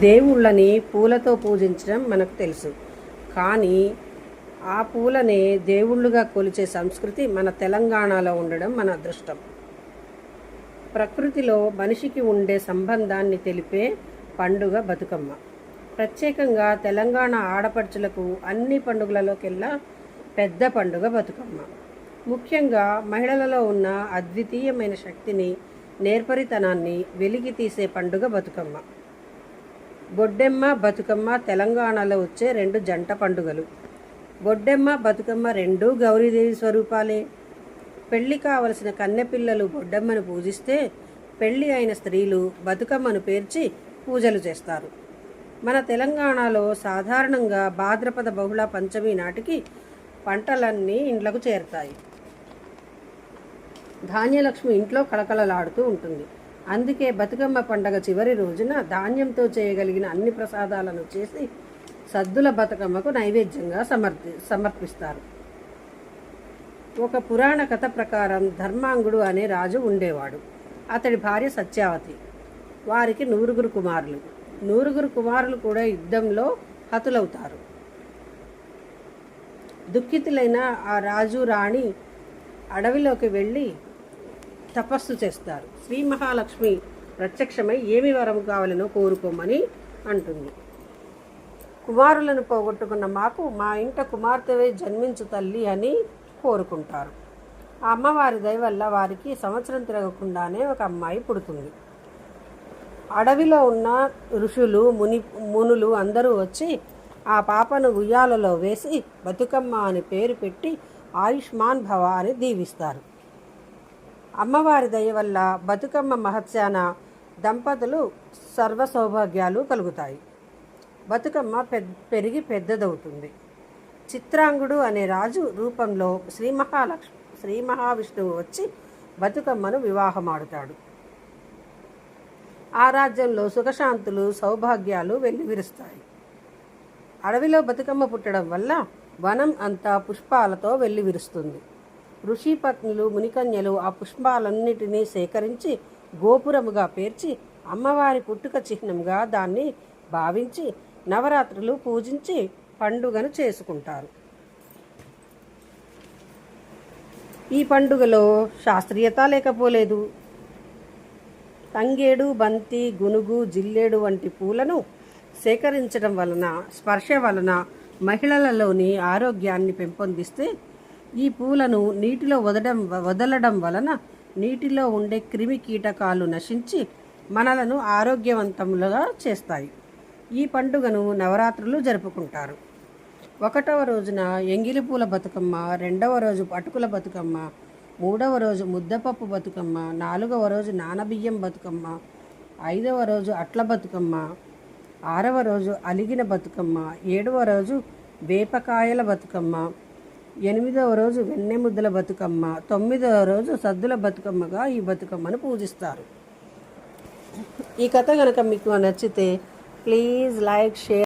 దేవుళ్ళని పూలతో పూజించడం మనకు తెలుసు. కానీ ఆ పూలనే దేవుళ్ళుగా కొలిచే సంస్కృతి మన తెలంగాణలో ఉండడం మన అదృష్టం. ప్రకృతిలో మనిషికి ఉండే సంబంధాన్ని తెలిపే పండుగ బతుకమ్మ. ప్రత్యేకంగా తెలంగాణ ఆడపడుచులకు అన్ని పండుగలలోకెల్లా పెద్ద పండుగ బతుకమ్మ. ముఖ్యంగా మహిళలలో ఉన్న అద్వితీయమైన శక్తిని నేర్పరితనాన్ని వెలికి తీసే పండుగ బతుకమ్మ. బొడ్డెమ్మ బతుకమ్మ తెలంగాణలో వచ్చే రెండు జంట పండుగలు. బొడ్డెమ్మ బతుకమ్మ రెండూ గౌరీదేవి స్వరూపాలే. పెళ్ళి కావలసిన కన్నెపిల్లలు బొడ్డెమ్మను పూజిస్తే పెళ్ళి అయిన స్త్రీలు బతుకమ్మను పేర్చి పూజలు చేస్తారు. మన తెలంగాణలో సాధారణంగా భాద్రపద బహుళ పంచమి నాటికి పంటలన్నీ ఇండ్లకు చేరుతాయి. ధాన్యలక్ష్మి ఇంట్లో కళకళలాడుతూ ఉంటుంది. అందుకే బతుకమ్మ పండగ చివరి రోజున ధాన్యంతో చేయగలిగిన అన్ని ప్రసాదాలను చేసి సద్దుల బతుకమ్మకు నైవేద్యంగా సమర్పి సమర్పిస్తారు. ఒక పురాణ కథ ప్రకారం ధర్మాంగుడు అనే రాజు ఉండేవాడు. అతడి భార్య సత్యావతి. వారికి నూరుగురు కుమారులు. నూరుగురు కుమారులు కూడా యుద్ధంలో హతులవుతారు. దుఃఖితులైన ఆ రాజు రాణి అడవిలోకి వెళ్ళి తపస్సు చేస్తారు. శ్రీ మహాలక్ష్మి ప్రత్యక్షమై ఏమి వరం కావాలనో కోరుకోమని అంటుంది. కుమారులను పోగొట్టుకున్న మాకు మా ఇంట కుమార్తెవే జన్మించు తల్లి అని కోరుకుంటారు. ఆ అమ్మవారి దయ వల్ల వారికి సంవత్సరం తిరగకుండానే ఒక అమ్మాయి పుడుతుంది. అడవిలో ఉన్న ఋషులు ముని మునులు అందరూ వచ్చి ఆ పాపను ఉయ్యాలలో వేసి బతుకమ్మ అని పేరు పెట్టి ఆయుష్మాన్ భవ అని దీవిస్తారు. అమ్మవారి దయ వల్ల బతుకమ్మ మహత్యాన దంపతులు సర్వ సౌభాగ్యాలు కలుగుతాయి. బతుకమ్మ పెద్ద పెరిగి పెద్దదవుతుంది. చిత్రాంగుడు అనే రాజు రూపంలో శ్రీ మహాలక్ష్మి శ్రీ మహావిష్ణువు వచ్చి బతుకమ్మను వివాహమాడుతాడు. ఆ రాజ్యంలో సుఖశాంతులు సౌభాగ్యాలు వెల్లివిరుస్తాయి. అడవిలో బతుకమ్మ పుట్టడం వల్ల వనం అంతా పుష్పాలతో వెల్లివిరుస్తుంది. ఋషిపత్నులు మునికన్యలు ఆ పుష్పాలన్నిటినీ సేకరించి గోపురముగా పేర్చి అమ్మవారి పుట్టుక చిహ్నంగా దాన్ని భావించి నవరాత్రులు పూజించి పండుగను చేసుకుంటారు. ఈ పండుగలో శాస్త్రీయత లేకపోలేదు. తంగేడు బంతి గునుగు జిల్లేడు వంటి పూలను సేకరించడం వలన స్పర్శ వలన మహిళలలోని ఆరోగ్యాన్ని పెంపొందిస్తే ఈ పూలను నీటిలో వదడం వదలడం వలన నీటిలో ఉండే క్రిమి కీటకాలు నశించి మనలను ఆరోగ్యవంతములుగా చేస్తాయి. ఈ పండుగను నవరాత్రులు జరుపుకుంటారు. ఒకటవ రోజున ఎంగిలి పూల బతుకమ్మ రెండవ రోజు అటుకుల బతుకమ్మ మూడవ రోజు ముద్దపప్పు బతుకమ్మ నాలుగవ రోజు నానబియ్యం బతుకమ్మ ఐదవ రోజు అట్ల బతుకమ్మ ఆరవ రోజు అలిగిన బతుకమ్మ ఏడవ రోజు వేపకాయల బతుకమ్మ ఎనిమిదవ రోజు వెన్నెముద్దల బతుకమ్మ తొమ్మిదవ రోజు సద్దుల బతుకమ్మగా ఈ బతుకమ్మను పూజిస్తారు. ఈ కథ కనుక మీకు నచ్చితే ప్లీజ్ లైక్ షేర్